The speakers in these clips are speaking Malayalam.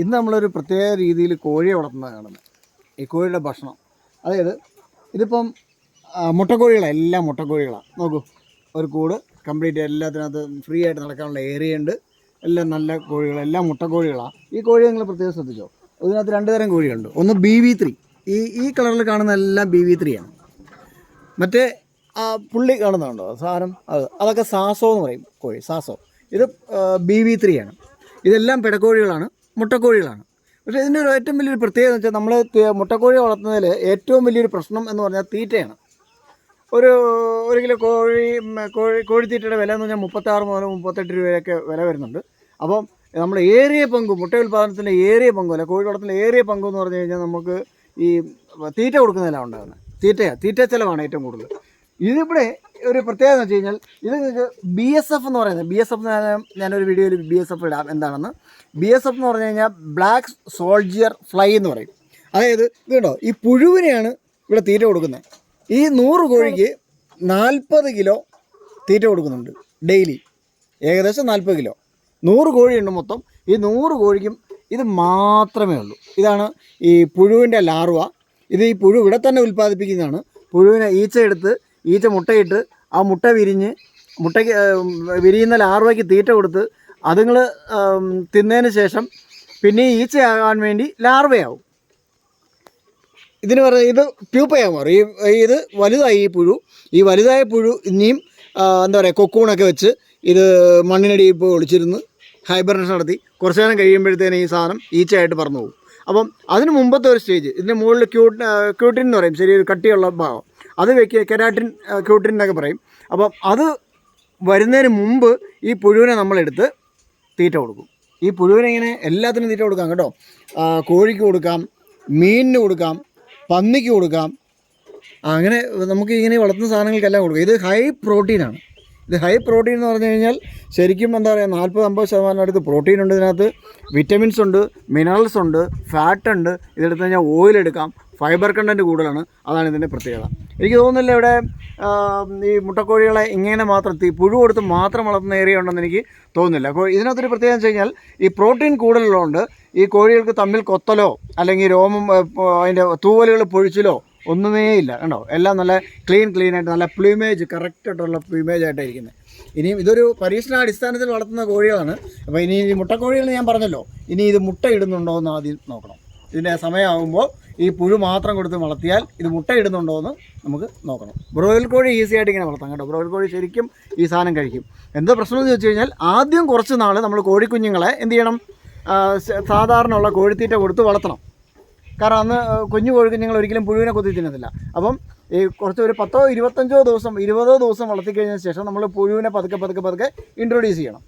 ഇന്ന് നമ്മളൊരു പ്രത്യേക രീതിയിൽ കോഴിയെ വളർത്തുന്നത് കാണുന്നത്. ഈ കോഴിയുടെ ഭക്ഷണം. അതായത് ഇതിപ്പം മുട്ടക്കോഴികളാണ് എല്ലാം മുട്ടക്കോഴികളാണ് നോക്കൂ ഒരു കൂട് കംപ്ലീറ്റ് എല്ലാത്തിനകത്ത് ഫ്രീ ആയിട്ട് നടക്കാനുള്ള ഏരിയ ഉണ്ട്. എല്ലാം നല്ല കോഴികൾ എല്ലാം മുട്ടക്കോഴികളാണ് ഈ കോഴി നിങ്ങൾ പ്രത്യേകം ശ്രദ്ധിച്ചോ? ഇതിനകത്ത് രണ്ട് തരം കോഴികളുണ്ട്. ഒന്ന് ബി വി ത്രീ ഈ ഈ കളറിൽ കാണുന്ന എല്ലാം ബി വി ത്രീ ആണ്. മറ്റേ ആ പുള്ളി കാണുന്നുണ്ടോ സാധനം അത് അതൊക്കെ സാസോ എന്ന് പറയും കോഴി സാസോ. ഇത് ബി വി ത്രീ ആണ്. ഇതെല്ലാം പിടക്കോഴികളാണ്. മുട്ടക്കോഴികളാണ്. പക്ഷേ ഇതിന്റെ ഒരു ഏറ്റവും വലിയൊരു പ്രത്യേകത വെച്ചാൽ നമ്മൾ മുട്ടക്കോഴി വളർത്തുന്നതിൽ ഏറ്റവും വലിയൊരു പ്രശ്നം എന്ന് പറഞ്ഞാൽ തീറ്റയാണ്. ഒരു ഒരു കിലോ കോഴി കോഴി കോഴിത്തീറ്റയുടെ വില എന്ന് പറഞ്ഞാൽ മുപ്പത്താറ് മുതൽ മുപ്പത്തെട്ട് രൂപയൊക്കെ വില വരുന്നുണ്ട്. അപ്പം നമ്മൾ ഏറിയ പങ്ക് മുട്ട ഉൽപ്പാദനത്തിന്റെ ഏറിയ പങ്കും അല്ല കോഴി വളർത്തുന്ന ഏറിയ പങ്ക് എന്ന് പറഞ്ഞു കഴിഞ്ഞാൽ നമുക്ക് ഈ തീറ്റ കൊടുക്കുന്നതിലാണ് ഉണ്ടാകുന്നത്. തീറ്റയാണ് തീറ്റ ചിലവാണ് ഏറ്റവും കൂടുതൽ. ഇതിവിടെ ഒരു പ്രത്യേകത എന്ന് വെച്ച് കഴിഞ്ഞാൽ ഇത് നിങ്ങൾക്ക് ബി എസ് എഫ് എന്ന് പറയുന്നത് ബി എസ് എഫ് ഞാനൊരു വീഡിയോയിൽ ബി എസ് എഫ് ഇടാം. എന്താണെന്ന്? ബി എസ് എഫ് എന്ന് പറഞ്ഞു കഴിഞ്ഞാൽ ബ്ലാക്ക് സോൾജിയർ ഫ്ലൈ എന്ന് പറയും. അതായത് ഇതുണ്ടോ ഈ പുഴുവിനെയാണ് ഇവിടെ തീറ്റ കൊടുക്കുന്നത്. ഈ നൂറ് കോഴിക്ക് നാൽപ്പത് കിലോ തീറ്റ കൊടുക്കുന്നുണ്ട് ഡെയിലി. ഏകദേശം നാൽപ്പത് കിലോ. നൂറ് കോഴിയുണ്ട് മൊത്തം. ഈ നൂറ് കോഴിക്കും ഇത് മാത്രമേ ഉള്ളൂ. ഇതാണ് ഈ പുഴുവിന്റെ ലാർവ. ഇത് ഈ പുഴു ഇവിടെ തന്നെ ഉൽപ്പാദിപ്പിക്കുന്നതാണ്. പുഴുവിനെ ഈച്ച എടുത്ത് ഈച്ച മുട്ടയിട്ട് ആ മുട്ട വിരിഞ്ഞ് മുട്ടയ്ക്ക് വിരിയുന്ന ലാർവയ്ക്ക് തീറ്റ കൊടുത്ത് അതുങ്ങൾ തിന്നതിന് ശേഷം പിന്നെ ഈച്ചയാകാൻ വേണ്ടി ലാർവയാവും. ഇതിന് പറഞ്ഞാൽ ഇത് പ്യൂപ്പയാകും ഈ ഇത് വലുതായി ഈ പുഴു ഈ വലുതായ പുഴു ഇനിയും എന്താ പറയുക കൊക്കൂണൊക്കെ വെച്ച് ഇത് മണ്ണിനടിയിൽ പോയി ഒളിച്ചിരുന്ന് ഹൈബർനേഷൻ നടത്തി കുറച്ച് നേരം കഴിയുമ്പോഴത്തേനും ഈ സാധനം ഈച്ചയായിട്ട് പറന്നു പോകും. അപ്പം അതിന് മുമ്പത്തെ ഒരു സ്റ്റേജ് ഇതിന്റെ മുകളിൽ ക്യൂട്ട് ക്യൂട്ടിൻ എന്ന് പറയും ചെറിയൊരു കട്ടിയുള്ള ഭാഗം. അത് വെക്കുക കെരാറ്റിൻ ക്യൂട്ടിൻ എന്നൊക്കെ പറയും. അപ്പം അത് വരുന്നതിന് മുമ്പ് ഈ പുഴുവിനെ നമ്മളെടുത്ത് തീറ്റ കൊടുക്കും. ഈ പുഴുവിനെ ഇങ്ങനെ എല്ലാത്തിനും തീറ്റ കൊടുക്കാം കേട്ടോ. കോഴിക്ക് കൊടുക്കാം മീനിന് കൊടുക്കാം പന്നിക്ക് കൊടുക്കാം. അങ്ങനെ നമുക്ക് ഇങ്ങനെ വളർത്തുന്ന സാധനങ്ങൾക്കെല്ലാം കൊടുക്കാം. ഇത് ഹൈ പ്രോട്ടീനാണ് ഇത് ഹൈ പ്രോട്ടീൻ എന്ന് പറഞ്ഞു കഴിഞ്ഞാൽ ശരിക്കും എന്താ പറയുക നാൽപ്പത് അമ്പത് ശതമാനം അടുത്ത് പ്രോട്ടീൻ ഉണ്ട് ഇതിനകത്ത്. വിറ്റമിൻസ് ഉണ്ട് മിനറൽസ് ഉണ്ട് ഫാറ്റ് ഉണ്ട്. ഇതെടുത്ത് കഴിഞ്ഞാൽ ഓയിൽ എടുക്കാം. ഫൈബർ കണ്ടന്റ് കൂടുതലാണ്. അതാണ് ഇതിന്റെ പ്രത്യേകത. എനിക്ക് തോന്നുന്നില്ല ഇവിടെ ഈ മുട്ടക്കോഴികളെ ഇങ്ങനെ മാത്രം തീ പുഴു കൊടുത്ത് മാത്രം വളർത്തുന്ന ഏരിയ ഉണ്ടെന്ന് എനിക്ക് തോന്നുന്നില്ല. അപ്പോൾ ഇതിനകത്തൊരു പ്രത്യേകത വെച്ച് കഴിഞ്ഞാൽ ഈ പ്രോട്ടീൻ കൂടുതലുള്ളതുകൊണ്ട് ഈ കോഴികൾക്ക് തമ്മിൽ കൊത്തലോ അല്ലെങ്കിൽ രോമം അതിന്റെ തൂവലുകൾ പൊഴിച്ചിലോ ഒന്നുമേ ഇല്ല. കണ്ടോ? എല്ലാം നല്ല ക്ലീൻ ക്ലീൻ ആയിട്ട് നല്ല പ്ലൂമേജ് കറക്റ്റ് ആയിട്ടുള്ള പ്ലൂമേജ് ആയിട്ടാണ് ഇരിക്കുന്നത് ഇനിയും ഇതൊരു പരീക്ഷണാടിസ്ഥാനത്തിൽ വളർത്തുന്ന കോഴികളാണ്. അപ്പോൾ ഇനി ഈ മുട്ടക്കോഴികൾ ഞാൻ പറഞ്ഞല്ലോ. ഇനി ഇത് മുട്ട ഇടുന്നുണ്ടോ എന്ന് ആദ്യം നോക്കണം. ഇതിന്റെ സമയമാകുമ്പോൾ ഈ പുഴു മാത്രം കൊടുത്ത് വളർത്തിയാൽ ഇത് മുട്ട ഇടുന്നുണ്ടോ എന്ന് നമുക്ക് നോക്കണം. ബ്രോയിൽ കോഴി ഈസി ആയിട്ട് ഇങ്ങനെ വളർത്താം കേട്ടോ. ബ്രോയിൽ കോഴി ശരിക്കും ഈ സാധനം കഴിക്കും. എന്താ പ്രശ്നം എന്ന് ചോദിച്ചു കഴിഞ്ഞാൽ ആദ്യം കുറച്ച് നാൾ നമ്മൾ കോഴിക്കുഞ്ഞുങ്ങളെ എന്ത് ചെയ്യണം? സാധാരണ ഉള്ള കോഴിത്തീറ്റ കൊടുത്ത് വളർത്തണം. കാരണം അന്ന് കുഞ്ഞു കോഴിക്ക് നിങ്ങൾ ഒരിക്കലും പുഴുവിനെ കൊത്തി തിന്നത്തില്ല. അപ്പം ഈ കുറച്ച് ഒരു പത്തോ ഇരുപത്തഞ്ചോ ദിവസം ഇരുപതോ ദിവസം വളർത്തി കഴിഞ്ഞ ശേഷം നമ്മൾ പുഴുവിനെ പതുക്കെ പതുക്കെ പതുക്കെ ഇൻട്രൊഡ്യൂസ് ചെയ്യണം.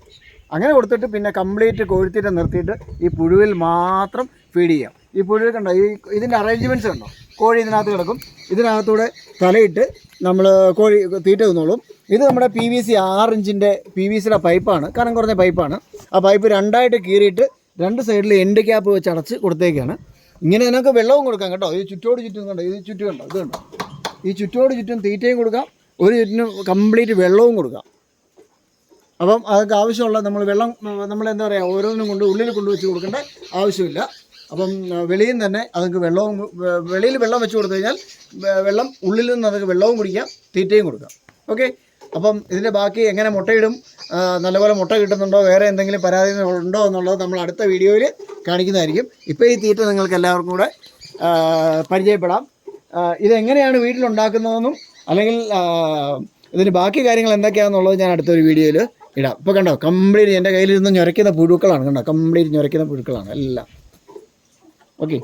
അങ്ങനെ കൊടുത്തിട്ട് പിന്നെ കംപ്ലീറ്റ് കോഴിത്തീറ്റ നിർത്തിയിട്ട് ഈ പുഴുവിൽ മാത്രം ഫീഡ് ചെയ്യാം. ഈ പുഴുവിൽ കണ്ടോ ഈ ഇതിന്റെ അറേഞ്ച്മെന്റ്സ് കണ്ടോ? കോഴി ഇതിനകത്ത് കിടക്കും. ഇതിനകത്തൂടെ തലയിട്ട് നമ്മൾ കോഴി തീറ്റ തിന്നോളും. ഇത് നമ്മുടെ പി വി സി ആറ് ഇഞ്ചിന്റെ പി വി സിയുടെ പൈപ്പാണ് കനം കുറഞ്ഞ പൈപ്പാണ് ആ പൈപ്പ് രണ്ടായിട്ട് കീറിയിട്ട് രണ്ട് സൈഡിൽ എൻഡ് ക്യാപ്പ് വെച്ച് അടച്ച് കൊടുത്തേക്കാണ്. ഇങ്ങനെ അതിനൊക്കെ വെള്ളവും കൊടുക്കാം കേട്ടോ. ഈ ചുറ്റോട് ചുറ്റും കണ്ടോ? ഇത് ചുറ്റും കണ്ടോ? ഇത് കണ്ടോ? ഈ ചുറ്റോട് ചുറ്റും തീറ്റയും കൊടുക്കാം. ഒരു ചുറ്റിനും കംപ്ലീറ്റ് വെള്ളവും കൊടുക്കാം. അപ്പം അതൊക്കെ ആവശ്യമുള്ള നമ്മൾ വെള്ളം നമ്മൾ എന്താ പറയുക ഓരോന്നും കൊണ്ട് ഉള്ളിൽ കൊണ്ടുവച്ച് കൊടുക്കേണ്ട ആവശ്യമില്ല. അപ്പം വെളിയും വെളിയിൽ നിന്ന് തന്നെ അതൊക്കെ വെള്ളവും വെളിയിൽ വെള്ളം വെച്ച് കൊടുത്തു കഴിഞ്ഞാൽ വെള്ളം ഉള്ളിൽ നിന്ന് അതൊക്കെ വെള്ളവും കുടിക്കാം തീറ്റയും കൊടുക്കാം. ഓക്കെ? അപ്പം ഇതിന്റെ ബാക്കി എങ്ങനെ മുട്ടയിടും? നല്ലപോലെ മുട്ട കിട്ടുന്നുണ്ടോ? വേറെ എന്തെങ്കിലും പരാതി ഉണ്ടോ എന്നുള്ളത് നമ്മൾ അടുത്ത വീഡിയോയിൽ കാണിക്കുന്നതായിരിക്കും. ഇപ്പോൾ ഈ തീറ്റ നിങ്ങൾക്ക് എല്ലാവർക്കും കൂടെ പരിചയപ്പെടാം. ഇതെങ്ങനെയാണ് വീട്ടിലുണ്ടാക്കുന്നതെന്നും അല്ലെങ്കിൽ ഇതിന് ബാക്കി കാര്യങ്ങൾ എന്തൊക്കെയാണെന്നുള്ളത് ഞാൻ അടുത്തൊരു വീഡിയോയിൽ ഇടാം. ഇപ്പോൾ കണ്ടോ കംപ്ലീറ്റ് എന്റെ കയ്യിലിരുന്ന് ഞൊരയ്ക്കുന്ന പുഴുക്കളാണ്. കണ്ടോ കംപ്ലീറ്റ് ഞൊരയ്ക്കുന്ന പുഴുക്കളാണ് എല്ലാം. ഓക്കെ.